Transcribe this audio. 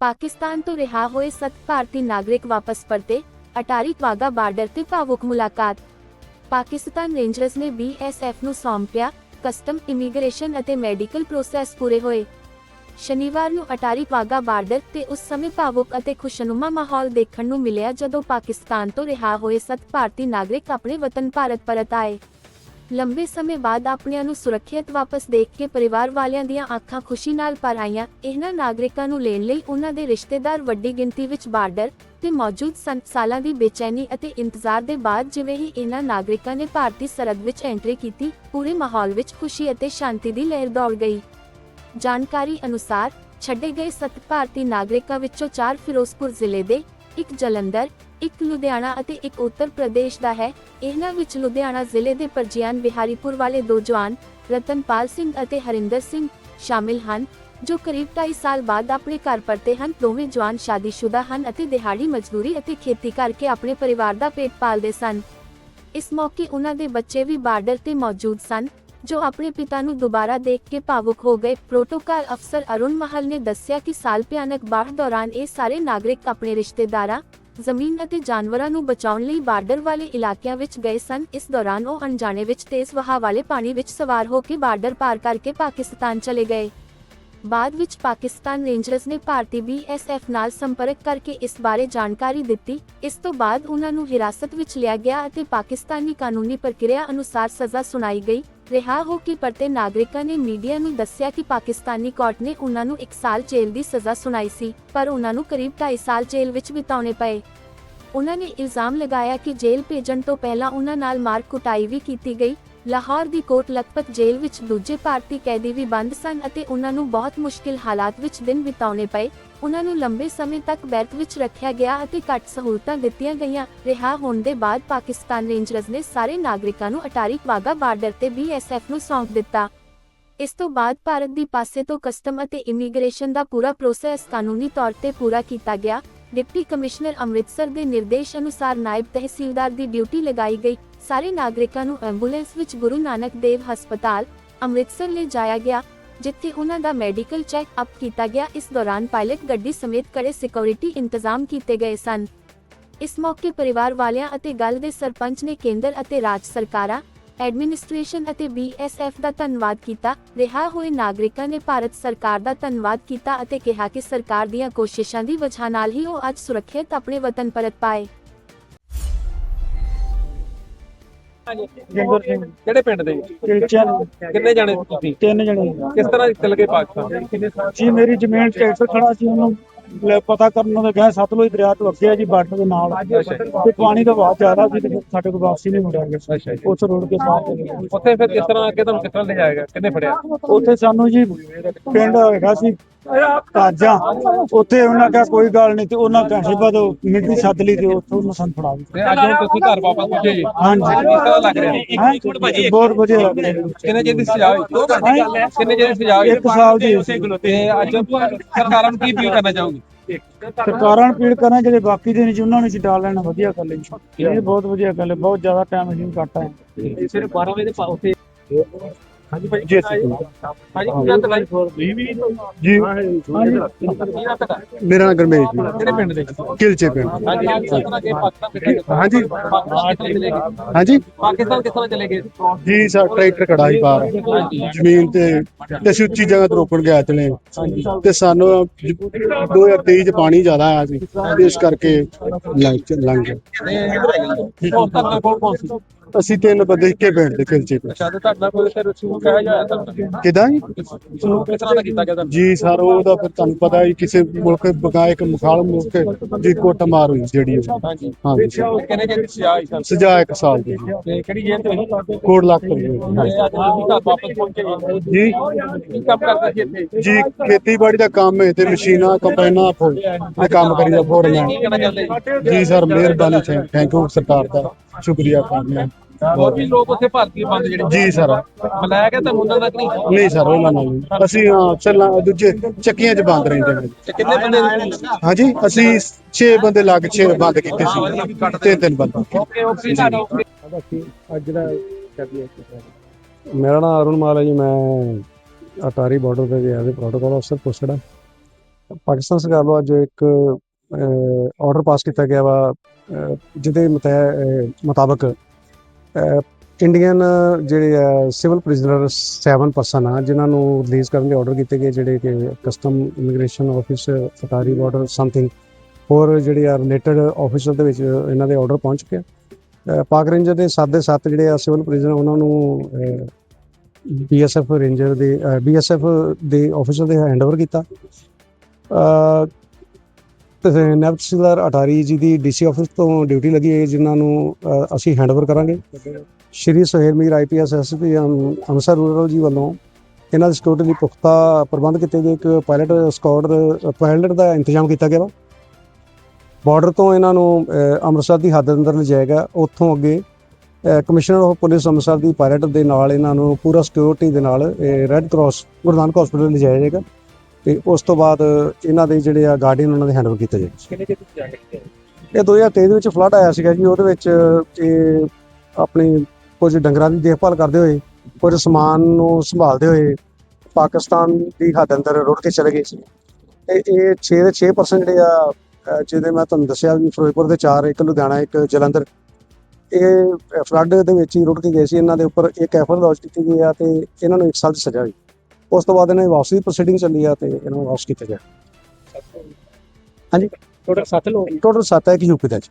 ਪਾਕਿਸਤਾਨ ਤੋਂ ਰਿਹਾ ਹੋਏ ਸੱਤ ਭਾਰਤੀ ਨਾਗਰਿਕ ਵਾਪਸ ਪਰਤੇ, ਅਟਾਰੀ ਵਾਗਾ ਬਾਰਡਰ ਤੇ ਭਾਵੁਕ ਮੁਲਾਕਾਤ। ਪਾਕਿਸਤਾਨ ਰੇਂਜਰਸ ਨੇ ਬੀਐਸਐਫ ਨੂੰ ਸੌਂਪਿਆ ਕਸਟਮ, ਇਮੀਗ੍ਰੇਸ਼ਨ ਅਤੇ ਮੈਡੀਕਲ ਪ੍ਰੋਸੈਸ ਪੂਰੇ ਹੋਏ। ਸ਼ਨੀਵਾਰ ਨੂੰ ਅਟਾਰੀ ਵਾਗਾ ਬਾਰਡਰ ਤੇ ਉਸ ਸਮੇਂ ਭਾਵੁਕ ਅਤੇ ਖੁਸ਼ਨੁਮਾ ਮਾਹੌਲ ਦੇਖਣ ਨੂੰ ਮਿਲਿਆ ਜਦੋਂ ਪਾਕਿਸਤਾਨ ਤੋਂ ਰਿਹਾ ਹੋਏ ਸੱਤ ਭਾਰਤੀ ਨਾਗਰਿਕ ਆਪਣੇ ਵਤਨ ਭਾਰਤ ਪਰਤ ਆਏ। ਲੰਬੇ ਸਮੇਂ ਬਾਅਦ ਆਪਣਿਆਂ ਨੂੰ ਸੁਰੱਖਿਅਤ ਵਾਪਸ ਦੇਖ ਕੇ ਪਰਿਵਾਰ ਵਾਲਿਆਂ ਦੀਆਂ ਅੱਖਾਂ ਖੁਸ਼ੀ ਨਾਲ ਭਰ ਆਈਆਂ। ਇਹਨਾਂ ਨਾਗਰਿਕਾਂ ਨੂੰ ਲੈਣ ਲਈ ਉਹਨਾਂ ਦੇ ਰਿਸ਼ਤੇਦਾਰ ਵੱਡੀ ਗਿਣਤੀ ਵਿੱਚ ਬਾਰਡਰ ਤੇ ਮੌਜੂਦ ਸਨ ਸਾਲਾਂ ਦੀ ਬੇਚੈਨੀ ਅਤੇ ਇੰਤਜ਼ਾਰ ਦੇ ਬਾਅਦ ਜਿਵੇਂ ਹੀ ਇਹਨਾਂ ਨਾਗਰਿਕਾਂ ਨੇ ਭਾਰਤੀ ਸਰਹੱਦ ਵਿੱਚ ਐਂਟਰੀ ਕੀਤੀ, ਪੂਰੇ ਮਾਹੌਲ ਵਿੱਚ ਖੁਸ਼ੀ ਅਤੇ ਸ਼ਾਂਤੀ ਦੀ ਲਹਿਰ ਦੌੜ ਗਈ। ਜਾਣਕਾਰੀ ਅਨੁਸਾਰ, ਛੱਡੇ ਗਏ ਸੱਤ ਭਾਰਤੀ ਨਾਗਰਿਕਾਂ ਵਿੱਚੋਂ ਚਾਰ ਫਿਰੋਜ਼ਪੁਰ ਜ਼ਿਲ੍ਹੇ ਦੇ, ਇੱਕ ਜਲੰਧਰ ਇੱਕ ਲੁਧਿਆਣਾ ਅਤੇ ਇੱਕ ਉੱਤਰ ਪ੍ਰਦੇਸ਼ ਦਾ ਹੈ। ਇਹਨਾਂ ਵਿੱਚ ਲੁਧਿਆਣਾ ਜ਼ਿਲ੍ਹੇ ਦੇ ਪਰਜੀਆਨ ਬਿਹਾਰੀਪੁਰ ਵਾਲੇ ਦੋ ਜਵਾਨ, ਰਤਨਪਾਲ ਸਿੰਘ ਅਤੇ ਹਰਿੰਦਰ ਸਿੰਘ, ਸ਼ਾਮਿਲ ਹਨ, ਜੋ ਕਰੀਬ 2.5 ਸਾਲ ਬਾਅਦ ਆਪਣੇ ਘਰ ਪਰਤੇ ਹਨ। ਦੋਵੇਂ ਜਵਾਨ ਸ਼ਾਦੀशुदा ਹਨ ਅਤੇ ਦਿਹਾੜੀ ਮਜ਼ਦੂਰੀ ਅਤੇ ਖੇਤੀ ਕਰਕੇ ਆਪਣੇ ਪਰਿਵਾਰ ਦਾ ਪੇਟ ਪਾਲਦੇ ਸਨ। ਇਸ ਮੌਕੇ ਉਹਨਾਂ ਦੇ ਬੱਚੇ ਵੀ ਬਾਰਡਰ ਤੇ ਮੌਜੂਦ ਸਨ, ਜੋ ਆਪਣੇ ਪਿਤਾ ਨੂੰ ਦੁਬਾਰਾ ਦੇਖ ਕੇ ਭਾਵੁਕ ਹੋ ਗਏ। ਪ੍ਰੋਟੋਕਾਲ ਅਫਸਰ ਅਰੁਣ ਮਹਲ ਨੇ ਦੱਸਿਆ ਕਿ ਸਾਲ ਭਿਆਨਕ ਬਾੜ ਦੌਰਾਨ ਇਹ ਸਾਰੇ ਨਾਗਰਿਕ ਆਪਣੇ ਰਿਸ਼ਤੇਦਾਰਾਂ ਜ਼ਮੀਨ ਅਤੇ ਜਾਨਵਰਾਂ ਨੂੰ ਬਚਾਉਣ ਲਈ ਬਾਰਡਰ ਵਾਲੇ ਇਲਾਕਿਆਂ ਵਿੱਚ ਗਏ ਸਨ। ਇਸ ਦੌਰਾਨ ਉਹ ਅਣਜਾਣੇ ਵਿੱਚ ਤੇਜ਼ ਵਹਾਅ ਵਾਲੇ ਪਾਣੀ ਵਿੱਚ ਸਵਾਰ ਹੋ ਕੇ ਬਾਰਡਰ ਪਾਰ ਕਰਕੇ ਪਾਕਿਸਤਾਨ ਚਲੇ ਗਏ। ਬਾਅਦ ਵਿੱਚ ਪਾਕਿਸਤਾਨ ਰੇਂਜਰਸ ਨੇ ਭਾਰਤੀ ਬੀਐਸਐਫ ਨਾਲ ਸੰਪਰਕ ਕਰਕੇ ਇਸ ਬਾਰੇ ਜਾਣਕਾਰੀ ਦਿੱਤੀ। ਇਸ ਤੋਂ ਬਾਅਦ ਉਹਨਾਂ ਨੂੰ ਹਿਰਾਸਤ ਵਿੱਚ ਲਿਆ ਗਿਆ ਅਤੇ ਪਾਕਿਸਤਾਨੀ ਕਾਨੂੰਨੀ ਪ੍ਰਕਿਰਿਆ ਅਨੁਸਾਰ ਸਜ਼ਾ ਸੁਣਾਈ ਗਈ। ਰਿਹਾ ਹੋ ਕੇ ਪਰਤੇ ਨਾਗਰਿਕਾਂ ਨੇ ਮੀਡੀਆ ਨੂੰ ਦੱਸਿਆ ਕਿ ਪਾਕਿਸਤਾਨੀ ਕੋਰਟ ਨੇ ਉਹਨਾਂ ਨੂੰ 1 ਸਾਲ ਜੇਲ੍ਹ ਦੀ ਸਜ਼ਾ ਸੁਣਾਈ ਸੀ, ਪਰ ਉਹਨਾਂ ਨੂੰ ਕਰੀਬ 2.5 ਸਾਲ ਜੇਲ੍ਹ ਵਿੱਚ ਬਿਤਾਉਣੇ ਪਏ। ਉਹਨਾਂ ਨੇ ਇਲਜ਼ਾਮ ਲਗਾਇਆ ਕਿ ਜੇਲ੍ਹ ਭੇਜਣ ਤੋਂ ਪਹਿਲਾਂ ਉਹਨਾਂ ਨਾਲ ਮਾਰ ਕੁਟਾਈ ਵੀ ਕੀਤੀ ਗਈ। ਲਾਹੌਰ ਦੀ ਕੋਟ ਲਖਪਤ ਜੇਲ੍ਹ ਵਿੱਚ ਦੂਜੇ ਭਾਰਤੀ ਕੈਦੀ ਵੀ ਬੰਦ ਸਨ ਅਤੇ ਉਹਨਾਂ ਨੂੰ ਬਹੁਤ ਮੁਸ਼ਕਿਲ ਹਾਲਾਤ ਵਿੱਚ ਦਿਨ ਬਿਤਾਉਣੇ ਪਏ। ਉਹਨਾਂ ਨੂੰ ਲੰਬੇ ਸਮੇਂ ਤੱਕ ਬੈਰਕ ਵਿੱਚ ਰੱਖਿਆ ਗਿਆ ਅਤੇ ਘੱਟ ਸਹੂਲਤਾਂ ਦਿੱਤੀਆਂ ਗਈਆਂ। ਰਿਹਾ ਹੋਣ ਦੇ ਬਾਅਦ ਪਾਕਿਸਤਾਨ ਰੇਂਜਰਸ ਨੇ ਸਾਰੇ ਨਾਗਰਿਕਾਂ ਨੂੰ ਅਟਾਰੀ ਵਾਗਾ ਬਾਰਡਰ ਤੇ ਬੀਐਸਐਫ ਨੂੰ ਸੌਂਪ ਦਿੱਤਾ। ਇਸ ਤੋਂ ਬਾਅਦ ਭਾਰਤ ਦੀ ਪਾਸੇ ਤੋਂ ਕਸਟਮ ਅਤੇ ਇਮੀਗ੍ਰੇਸ਼ਨ ਦਾ ਪੂਰਾ ਪ੍ਰੋਸੈਸ ਕਾਨੂੰਨੀ ਤੌਰ ਤੇ ਪੂਰਾ ਕੀਤਾ ਗਿਆ। ਡਿਪਟੀ ਕਮਿਸ਼ਨਰ ਅੰਮ੍ਰਿਤਸਰ ਦੇ ਨਿਰਦੇਸ਼ ਅਨੁਸਾਰ ਨਾਇਬ ਤਹਿਸੀਲਦਾਰ ਦੀ ਡਿਊਟੀ ਲਗਾਈ ਗਈ। ਸਾਰੇ ਨਾਗਰਿਕਾਂ ਨੂੰ ਐਂਬੂਲੈਂਸ ਵਿੱਚ ਗੁਰੂ ਨਾਨਕ ਦੇਵ ਹਸਪਤਾਲ ਅੰਮ੍ਰਿਤਸਰ ਲੈ ਜਾਇਆ ਗਿਆ। ਜਿੱਥੇ ਉਹਨਾਂ ਦਾ ਮੈਡੀਕਲ ਚੈੱਕ ਅਪ ਕੀਤਾ ਗਿਆ, ਇਸ ਦੌਰਾਨ ਪਾਇਲਟ ਗੱਡੀ ਸਮੇਤ ਕੜੇ ਸਿਕਿਉਰਿਟੀ ਇੰਤਜ਼ਾਮ ਕੀਤੇ ਗਏ ਸਨ। ਇਸ ਮੌਕੇ ਪਰਿਵਾਰ ਵਾਲਿਆਂ ਅਤੇ ਗੱਲ ਦੇ ਸਰਪੰਚ ਨੇ ਕੇਂਦਰ ਅਤੇ ਰਾਜ ਸਰਕਾਰਾਂ ਐਡਮਿਨਿਸਟ੍ਰੇਸ਼ਨ ਅਤੇ ਬੀਐਸਐਫ ਦਾ ਧੰਨਵਾਦ ਕੀਤਾ। ਰਿਹਾ ਹੋਏ ਨਾਗਰਿਕਾਂ ਨੇ ਭਾਰਤ ਸਰਕਾਰ ਦਾ ਧੰਨਵਾਦ ਕੀਤਾ ਅਤੇ ਕਿਹਾ ਕਿ ਸਰਕਾਰ ਦੀਆਂ ਕੋਸ਼ਿਸ਼ਾਂ ਦੀ ਵਜ੍ਹਾ ਨਾਲ ਹੀ ਉਹ ਅੱਜ ਸੁਰੱਖਿਅਤ ਆਪਣੇ ਵਤਨ ਪਰਤ ਪਾਏ। ਜੰਗਰ ਸਿੰਘ ਕਿਹੜੇ ਪਿੰਡ ਦੇ? ਕਿਲਚਨ ਕਿੰਨੇ ਜਾਣੇ ਸੀ ਤੁਸੀਂ? ਤਿੰਨ ਜਣੇ ਕਿਸ ਤਰ੍ਹਾਂ ਚੱਲ ਗਏ ਪਾਕਿਸਤਾਨ? ਜੀ ਮੇਰੀ ਜ਼ਮੀਨ ਟਰੈਕਟਰ ਖੜਾ ਸੀ ਉਹਨੂੰ ਲੈ ਪਤਾ ਕਰਨ ਉਹਨੇ ਕਿਹਾ ਸਤਲੁਜ ਦਰਿਆ ਤੋਂ ਅੱਗੇ ਆ ਜੀ ਬਾਰਡਰ ਦੇ ਨਾਲ। ਤੇ ਪਾਣੀ ਦਾ ਵਹਾਅ ਜ਼ਿਆਦਾ ਸੀ ਤੇ ਫਿਰ ਸਾਡੇ ਕੋਲ ਵਾਪਸੀ ਨਹੀਂ ਮੁੜਿਆ ਗਿਆ। ਉਸ ਰੋਡ ਚਲੇ ਗਏ। ਉੱਥੇ ਫਿਰ ਕਿਸ ਤਰ੍ਹਾਂ ਅੱਗੇ ਤੁਹਾਨੂੰ ਕਿਸ ਤਰ੍ਹਾਂ ਲੈ ਜਾਏਗਾ ਕਿੰਨੇ ਫੜਿਆ? ਉੱਥੇ ਸਾਨੂੰ ਜੀ ਪਿੰਡ ਹੈਗਾ ਸੀ ਕਾਜਾਂ ਉੱਥੇ ਉਹਨਾਂ ਕਿਹਾ ਕੋਈ ਗੱਲ ਨਹੀਂ ਤੇ ਉਹਨਾਂ ਕਹੇ ਬਦੋ ਮਿੱਟੀ ਸੱਦ ਲਈ ਤੇ ਉੱਥੋਂ ਉਹਨਾਂ ਸਾਨੂੰ ਫੜਾ ਦਿੱਤੀ ਤੇ ਅੱਜ ਹੁਣ ਤੁਸੀਂ ਘਰ ਵਾਪਸ ਪਹੁੰਚੇ ਜੀ? ਹਾਂਜੀ। ਕਿਸ ਤਰ੍ਹਾਂ ਲੱਗ ਰਿਹਾ? ਹੈਂ? ਬਹੁਤ ਵਧੀਆ ਲੱਗ ਰਿਹਾ। ਕਿੰਨੇ ਚਿਰ ਦੀ ਸਜ਼ਾ ਹੋਈ? ਹੈਂ? ਕਿੰਨੇ ਚਿਰ ਦੀ ਸਜ਼ਾ ਹੋਈ? ਇੱਕ ਸਾਲ ਦੀ ਤੇ ਅੱਜ ਸਰਕਾਰਾਂ ਨੂੰ ਕੀ ਅਪੀਲ ਕਰਨਾ ਚਾਹੋਗੇ? ਸਰਕਾਰਾਂ ਨੂੰ ਪੀੜ ਕਰਾਂ ਜਿਹੜੇ ਬਾਕੀ ਦੇ ਨੇ ਜੀ ਉਹਨਾਂ ਨੂੰ ਡਾਲ ਲੈਣਾ। ਵਧੀਆ ਗੱਲ ਹੈ ਇਹ ਬਹੁਤ ਵਧੀਆ ਗੱਲ ਹੈ। ਬਹੁਤ ਜ਼ਿਆਦਾ ਟਾਈਮ ਅਸੀਂ ਕੱਟਾ ਹੈ। ਸਿਰ 12 ਵਜੇ ਦੇ ਉੱਥੇ ਹਾਂਜੀ ਭਾਈ ਜੀ ਭਾਜੀ ਕੀ ਗੱਲ ਹੈ ਜੀ ਕੀ ਨਾਮ ਤੁਹਾਡਾ? ਮੇਰਾ ਨਾਮ ਗਰਮੇਸ਼ ਜੀ। ਕਿਹੜੇ ਪਿੰਡ ਦੇ? ਕਿਲਚੇ ਪਿੰਡ। ਹਾਂਜੀ ਹਾਂਜੀ ਕਿਸ ਤਰ੍ਹਾਂ ਗਏ? ਪਾਕਿਸਤਾਨ ਕਿੱਥੇ ਹਾਂਜੀ। ਪਾਕਿਸਤਾਨ ਕਿੱਥੇ ਚਲੇ ਗਏ? ਹਾਂਜੀ। ਪਾਕਿਸਤਾਨ ਕਿਸ ਤਰ੍ਹਾਂ ਚਲੇ ਗਏ? ਜੀ ਸਾ ਟਰੈਕਟਰ ਖੜਾ ਸੀ ਬਾਹਰ। ਜ਼ਮੀਨ ਤੇ ਤੇ ਅਸੀਂ ਉੱਚੀ ਜਗ੍ਹਾ ਤੇ ਰੋਕਣ ਗਿਆ ਚਲੇ। ਤੇ ਸਾਨੂੰ ਜ- 2023 ਚ ਪਾਣੀ ਜ਼ਿਆਦਾ ਆਇਆ ਸੀ। ਇਸ ਕਰਕੇ ਲੰਘ ਚ- ਲੰਘ ਗਏ। ਤੇ ਅਸੀਂ ਤਿੰਨ ਬੰਦੇ ਇੱਕੇ ਪਿੰਡ ਦੇ ਕਿਲਚੇ ਪਿੰਡ ਅੱਛਾ ਤੇ ਤੁਹਾਡਾ ਕੋਈ ਤੇ ਰਸੂਲ ਕਹਿਆ ਜਾਇਆ ਤੁਹਾਡਾ ਕਿਦਾਂ ਜੀ? ਰਸੂਲ ਕਿਸ ਤਰ੍ਹਾਂ ਦਾ ਕੀਤਾ ਗਿਆ ਤੁਹਾਨੂੰ? ਜੀ ਸਰ ਉਹਦਾ ਫਿਰ ਤੁਹਾਨੂੰ ਪਤਾ ਹੀ ਕਿਸੇ ਮੁਲਕ ਬਗਾਏ ਇੱਕ ਮੁਖਾਲ ਮੁਲਕ ਦੀ ਕੁੱਟ ਮਾਰ ਹੋਈ ਜਿਹੜੀ ਉਹ। ਹਾਂਜੀ। ਕਿੰਨੇ ਚਿਰ ਦੀ ਸਜ਼ਾ ਤੁਹਾਨੂੰ ਸਜ਼ਾ ਇੱਕ ਸਾਲ ਦੀ। ਜੀ। ਤੇ ਕਿਹੜੀ ਜੇਲ੍ਹ ਤੋਂ ਹੋਈ ਕੋੜ ਲੱਖ ਰੁਪਏ ਤੇ ਹੋ। ਜੀ। ਕੀ ਕੰਮ ਕਰਦੇ ਸੀ ਇੱਥੇ? ਜੀ ਖੇਤੀਬਾੜੀ ਦਾ ਕੰਮ ਹੈ ਤੇ ਮਸ਼ੀਨਾਂ ਕੰਬਾਈਨਾਂ ਫੋ ਤੇ ਕੰਮ ਕਰੀਦਾ ਜੀ ਜੀ ਸਰ ਮਿਹਰਬਾਨੀ ਥੈਂਕ ਯੂ ਸਰਕਾਰ ਦਾ। ਸ਼ੁਕਰੀਆ ਕਰਨਾ ਹੋਰ ਵੀ ਲੋਕ ਉੱਥੇ ਭਾਰਤੀ ਬੰਦ ਜਿਹੜੇ ਜੀ ਸਰ। ਮਲਾਇਆ ਗਿਆ ਤੁਹਾਨੂੰ ਉਹਨਾਂ ਤੱਕ ਨਹੀਂ? ਨਹੀਂ ਸਰ ਉਹਨਾਂ ਨਾਲ ਨਹੀਂ। ਅਸੀਂ ਹਾਂ, ਚੱਲਾਂ ਦੂਜੇ ਚੱਕੀਆਂ 'ਚ ਬੰਦ ਰਹਿੰਦੇ ਹਾਂ ਤੇ ਕਿੰਨੇ ਬੰਦੇ ਨੇ? ਹਾਂਜੀ ਅਸੀਂ 6 ਬੰਦੇ ਲੱਗ 6 ਬੰਦ ਕੀਤੇ ਸੀ। ਤਿੰਨ ਤਿੰਨ ਬੰਦੇ। ਓਕੇ ਓਕੇ ਤੁਹਾਡਾ ਓਕੇ। ਅੱਜ ਦਾ ਮੇਰਾ ਨਾਮ ਅਰੁਣ ਮਾਲ ਹੈ ਜੀ ਮੈਂ ਅਟਾਰੀ ਬਾਰਡਰ ਤੇ ਗਿਆ ਸੀ ਪ੍ਰੋਟੋਕਾਲ ਅਫਸਰ ਪੁੱਛੜਾ ਪਾਕਿਸਤਾਨ ਸਰਕਾਰ ਵੱਲੋਂ ਅੱਜ ਇੱਕ ਆਰਡਰ ਪਾਸ ਕੀਤਾ ਗਿਆ ਵਾ ਜਿਹਦੇ ਮਤੈ- ਮੁਤਾਬਕ ਇੰਡੀਅਨ ਜਿਹੜੇ ਆ ਸਿਵਲ ਪ੍ਰਿਜ਼ਨਰ 7 ਪਰਸਨ ਆ, ਜਿਨ੍ਹਾਂ ਨੂੰ ਰਿਲੀਜ਼ ਕਰਨ ਦੇ ਆਰਡਰ ਕੀਤੇ ਗਏ, ਜਿਹੜੇ ਕਿ custom immigration office Attari border something ਹੋਰ ਜਿਹੜੇ ਆ ਰਿਲੇਟਡ ਆਫਿਸਰ ਦੇ ਵਿੱਚ ਇਹਨਾਂ ਦੇ ਆਰਡਰ ਪਹੁੰਚ ਚੁੱਕੇ ਆ। ਪਾਕ ਰੇਂਜਰ ਦੇ 7 ਦੇ 7 ਜਿਹੜੇ ਆ ਸਿਵਲ ਪ੍ਰਿਜ਼ਨਰ ਉਹਨਾਂ ਨੂੰ ਬੀਐਸਐਫ ਰੇਂਜਰ ਦੇ ਬੀਐਸਐਫ ਦੇ ਆਫਿਸਰ ਦੇ ਹੈਂਡਓਵਰ ਕੀਤਾ। ਅ ਤੇ ਤਹਿਸੀਲਦਾਰ ਅਟਾਰੀ ਜੀ ਦੀ ਡੀਸੀ ਆਫਿਸ ਤੋਂ ਡਿਊਟੀ ਲੱਗੀ ਹੈ ਜਿਨ੍ਹਾਂ ਨੂੰ ਅ, ਅਸੀਂ ਹੈਂਡਓਵਰ ਕਰਾਂਗੇ। Shri Suhail Mir IPS SP Amritsar rural ji ਵੱਲੋਂ ਇਹਨਾਂ ਦੀ ਸਿਕਿਉਰਿਟੀ ਲਈ ਪੁਖਤਾ ਪ੍ਰਬੰਧ ਕੀਤੇ ਗਏ। ਇੱਕ ਪਾਇਲਟ ਸਕਾਡ ਪਾਇਲਟ ਦਾ ਇੰਤਜ਼ਾਮ ਕੀਤਾ ਗਿਆ ਵਾ। ਬਾਰਡਰ ਤੋਂ ਇਹਨਾਂ ਨੂੰ ਅ, ਅੰਮ੍ਰਿਤਸਰ ਦੀ ਹੱਦ ਅੰਦਰ ਲਿਜਾਏਗਾ ਉੱਥੋਂ ਅੱਗੇ ਅ, ਕਮਿਸ਼ਨਰ ਆਫ ਪੁਲਿਸ ਅੰਮ੍ਰਿਤਸਰ ਦੀ ਪਾਇਲਟ ਦੇ ਨਾਲ ਇਹਨਾਂ ਨੂੰ ਪੂਰਾ ਸਿਕਿਉਰਿਟੀ ਦੇ ਨਾਲ red cross Guru Nanak hospital ਲਿਜਾਇਆ ਜਾਏਗਾ। ਤੇ ਉਸ ਤੋਂ ਬਾਅਦ ਇਹਨਾਂ ਦੇ ਜਿਹੜੇ ਆ ਗਾਰਡੀਅਨ ਉਹਨਾਂ ਦੇ ਹੈਂਡਓਵਰ ਕੀਤੇ ਜਾਏ ਕਿੰਨੇ ਚਿਰ ਤੁਸੀਂ ਜਾ ਕੇ ਇਹ 2023 ਦੇ ਵਿੱਚ ਫਲੱਡ ਆਇਆ ਸੀਗਾ ਜੀ ਉਹਦੇ ਵਿੱਚ ਇਹ ਆਪਣੀ ਕੁਝ ਡੰਗਰਾਂ ਦੀ ਦੇਖਭਾਲ ਕਰਦੇ ਹੋਏ ਕੁਝ ਸਮਾਨ ਨੂੰ ਸੰਭਾਲਦੇ ਹੋਏ ਪਾਕਿਸਤਾਨ ਦੀ ਹੱਦ ਅੰਦਰ ਰੁੜ ਕੇ ਚਲੇ ਗਏ ਸੀ। ਤੇ ਇਹ 6 ਦੇ 6% ਜਿਹੜੇ ਆ ਜਿਹਦੇ ਮੈਂ ਤੁਹਾਨੂੰ ਦੱਸਿਆ ਵੀ ਫਿਰੋਜ਼ਪੁਰ ਦੇ 4 ਇੱਕ ਲੁਧਿਆਣਾ ਇੱਕ ਜਲੰਧਰ ਇਹ ਫਲੱਡ ਦੇ ਵਿੱਚ ਹੀ ਰੁੜ ਕੇ ਗਏ ਸੀ। ਇਹਨਾਂ ਦੇ ਉੱਪਰ ਇੱਕ ਐਫਰ ਲੌਂਚ ਕੀਤੀ ਗਈ ਆ ਤੇ ਇਹਨਾਂ ਨੂੰ 1 ਸਾਲ ਦੀ ਸਜ਼ਾ ਹੋਈ। ਉਸ ਤੋਂ ਬਾਅਦ ਇਹਨਾਂ ਵਾਪਸੀ ਦੀ ਪ੍ਰੋਸੀਡਿੰਗ ਚੱਲੀ ਆ ਤੇ ਇਹਨਾਂ ਨੂੰ ਵਾਪਸ ਕੀਤਾ ਗਿਆ। ਹਾਂਜੀ। ਟੋਟਲ 7 ਲੋਕ ਟੋਟਲ 7 ਹੈ ਕਿ ਯੂਪੀ ਦਾ ਜੀ।